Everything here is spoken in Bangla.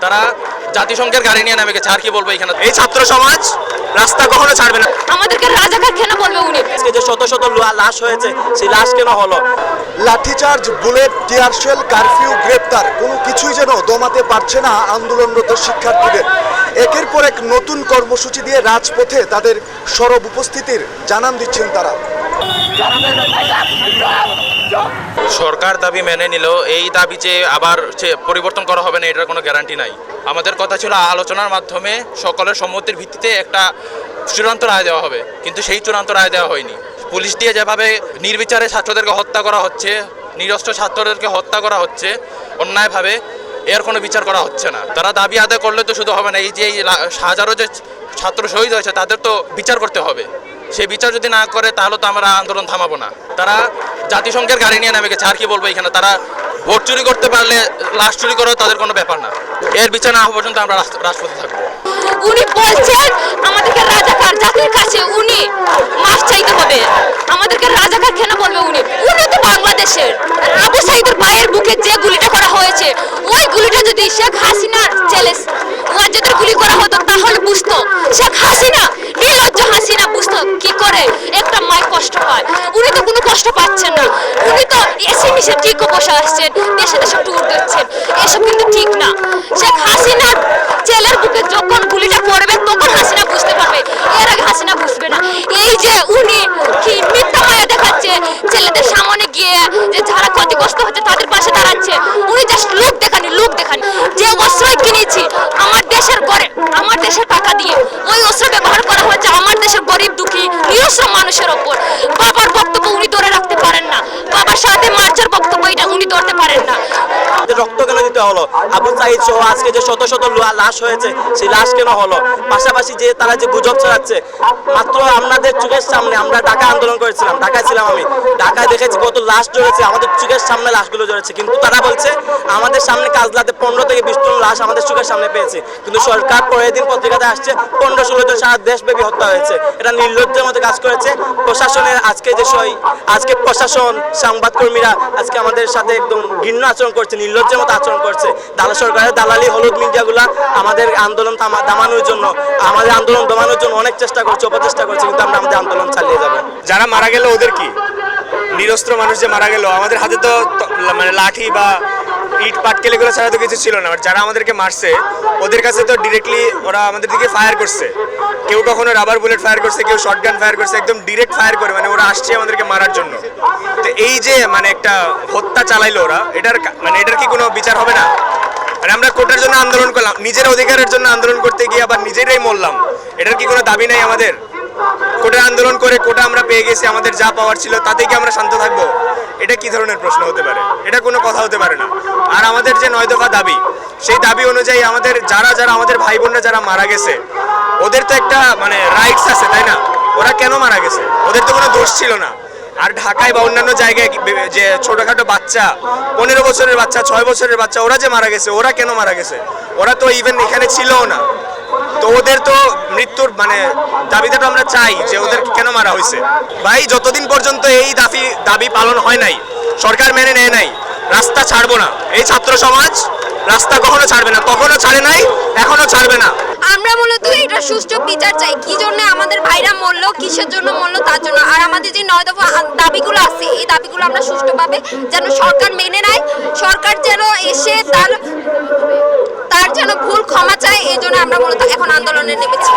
তারা জাতিসংঘের গাড়ি নিয়ে নামে গেছে। আর কি বলব এখানে? এই ছাত্র সমাজ রাস্তা কখনো ছাড়বে না। আমাদেরকে রাজাকার কেন বলবে উনি? আজকে যে শত শত লা- লাশ হয়েছে সেই লাশ কেন হলো? লাঠিচার্জ বুলেট টিয়ারশেল কারফিউ গ্রেপ্তার কোনো কিছুই যেন দমাতে পারছে না আন্দোলনরত শিক্ষার্থীদের। একের পর এক নতুন কর্মসূচি দিয়ে রাজপথে তাদের সরব উপস্থিতির জানান দিচ্ছেন তারা। সরকার দাবি মেনে নিল এই দাবি যে আবার পরিবর্তন করা হবে না, এটার কোনো গ্যারান্টি নাই। আমাদের কথা ছিল আলোচনার মাধ্যমে সকলের সম্মতির ভিত্তিতে একটা চূড়ান্ত রায় দেওয়া হবে, কিন্তু সেই চূড়ান্ত রায় দেওয়া হয়নি। পুলিশ দিয়ে যেভাবে নির্বিচারে ছাত্রদেরকে হত্যা করা হচ্ছে নিরস্ত্র ছাত্রদেরকে হত্যা করা হচ্ছে, অন্যায়ভাবে এর কোনো বিচার করা হচ্ছে না। তারা দাবি আদায় করলে তো শুধু হবে না, এই যে হাজারো যে ছাত্র শহীদ হয়েছে, তাদের তো বিচার করতে হবে। সেই বিচার যদি না করে, তাহলে তো আমরা আন্দোলন থামাবো না। তারা জাতিসংঘের গাড়ি নিয়ে নেমে গেছে, আর কি বলব এখানে? তারা ভোট চুরি করতে পারলে লাশ চুরি করেও তাদের কোনো ব্যাপার না। এর বিচার না হওয়া পর্যন্ত আমরা রাজপথে থাকব। উনি বলছেন আমাদেরকে রাজাকার, জাতির কাছে উনি মাফ চাইতে হবে। আমাদেরকে রাজাকার কেন বলবে উনি? উনি তো বাংলাদেশের। আবু সাইদের ভাইয়ের বুকে যে গুলিটা করা হয়েছে, ওই গুলিটা যদি শেখ হাসিনার ছেলে ওয়াজেদের গুলি করা হতো, তাহলে বুঝতো শেখ হাসিনা হাসিনা বুঝতো কি করে? একটা মায় কষ্ট পায়। উনি তো কোনো কষ্ট পাচ্ছেন না। উনি তো এসে মিশে ঠিক বসে আসছেন? দেশে দেশে ট্যুর দিচ্ছেন। এসব কিন্তু ঠিক না। শেখ হাসিনার ছেলের বুকে যখন গুলিটা পড়বে, তখন হাসিনা বুঝতে পারবে। এর আগে হাসিনা বুঝবে না। এই যে উনি কি মিথ্যা মায়া দেখাচ্ছে ছেলেদের সামনে গিয়ে যে যারা ক্ষতিগ্রস্ত হচ্ছে, তাদের পাশে দাঁড়াচ্ছে। উনি জাস্ট লোক দেখানি লোক দেখানি যে অস্ত্রই কিনেছি, আমার দেশের ঘরে আমার দেশের টাকা দিয়ে ওই অস্ত্র ব্যবহার করা হচ্ছে আমার দেশের গরিব দুঃখী নিরস্ত্র মানুষের ওপর বাবার বক্তব্য উনি ধরে রাখতে পারেন না বাবার সাথে মার্চের বক্তব্য এটা উনি ধরতে পারেন না যে কেন হলো? আবু সাইদ সহ আজকে যে শত শত লাশ হয়েছে, সেই লাশ কেন হলো? পাশাপাশি যে তারা যে গুজব ছড়াচ্ছে, মাত্র আমাদের চোখের সামনে আমরা ঢাকা আন্দোলন করেছিলাম, ঢাকায় ছিলাম আমি। ঢাকায় দেখেছি কত লাশ জড়েছে আমাদের চোখের সামনে লাশগুলো জড়েছে কিন্তু তারা বলছে, আমাদের সামনে কাজলাতে পনেরো থেকে বিশ জন লাশ আমাদের চোখের সামনে পেয়েছে। কিন্তু সরকার পরের দিন পত্রিকাতে আসছে, পনেরো ষোলো জন সারা দেশব্যাপী হত্যা হয়েছে। এটা নির্লজ্জের মতো কাজ করেছে। প্রশাসনের আজকে যে সই, আজকে প্রশাসন, সংবাদকর্মীরা আজকে আমাদের সাথে একদম ঘৃণ্য আচরণ করছে, নির্লজ্জের মতো আচরণ করছে। দালা সরকারের দালালি, হলুদ মিডিয়াগুলা আমাদের আন্দোলন দামানোর জন্য, আমাদের আন্দোলন দমানোর জন্য অনেক চেষ্টা করছে, অপচেষ্টা করছে, কিন্তু আমরা আমাদের আন্দোলন চালিয়ে যাব। যারা মারা গেল, ওদের কি? নিরস্ত্র মানুষ যে মারা গেল, আমাদের হাতে তো মানে লাঠি বা ইট পাটকেল এগুলো ছাড়া তো কিছু ছিল না। যারা আমাদেরকে মারছে, ওদের কাছে তো ডিরেক্টলি ওরা আমাদের দিকে ফায়ার করছে। কেউ কখনো রাবার বুলেট ফায়ার করছে, কেউ শর্ট গান ফায়ার করছে, একদম ডিরেক্ট ফায়ার করে মানে ওরা আসছে আমাদেরকে মারার জন্য। তো এই যে মানে একটা হত্যা চালাইলো ওরা, এটার মানে এটার কি কোনো বিচার হবে না? মানে আমরা কোটার জন্য আন্দোলন করলাম, নিজের অধিকারের জন্য আন্দোলন করতে গিয়ে আবার নিজেরাই মরলাম। এটার কি কোনো দাবি নাই আমাদের? কোটা আন্দোলন করে কোটা আমরা পেয়ে গেছি, আমাদের যা পাওয়ার ছিল তাতে কি আমরা শান্ত থাকব? এটা কি ধরনের প্রশ্ন হতে পারে? এটা কোনো কথা হতে পারে না। আর আমাদের যে নয় দফা দাবি, সেই দাবি অনুযায়ী আমাদের যারা যারা আমাদের ভাই বোনরা যারা মারা গেছে, ওদের তো একটা মানে রাইটস আছে, তাই না? ওরা কেন মারা গেছে? ওদের তো কোনো দোষ ছিল না। আর ঢাকায় বা অন্যান্য জায়গায় যে ছোটখাটো বাচ্চা, পনেরো বছরের বাচ্চা, ছয় বছরের বাচ্চা, ওরা যে মারা গেছে, ওরা কেন মারা গেছে? ওরা তো ইভেন এখানে ছিলও না। ওদের তো মৃত্যুর মানে দাবিটা তো আমরা চাই যে ওদের কেন মারা হয়েছে। ভাই, যতদিন পর্যন্ত এই দাবি দাবি পালন হয় নাই, সরকার মেনে নেয় নাই, রাস্তা ছাড়বো না। এই ছাত্র সমাজ রাস্তা কখনো ছাড়বে না, কখনো ছাড়ে নাই, এখনও ছাড়বে না। আমরা মূলত এটা সুষ্ঠু বিচার চাই, কি জন্য আমাদের ভাইরা মরলো, কিসের জন্য মরলো তার জন্য। আর আমাদের যে নয় দফা দাবিগুলো আছে, এই দাবিগুলো আমরা সুষ্ঠুভাবে যেন সরকার মেনে নেয়, সরকার যেন এসে তার তার যেন ভুল ক্ষমা চায় এই জন্য আমরা মূলত এখন আন্দোলনে নেমেছি।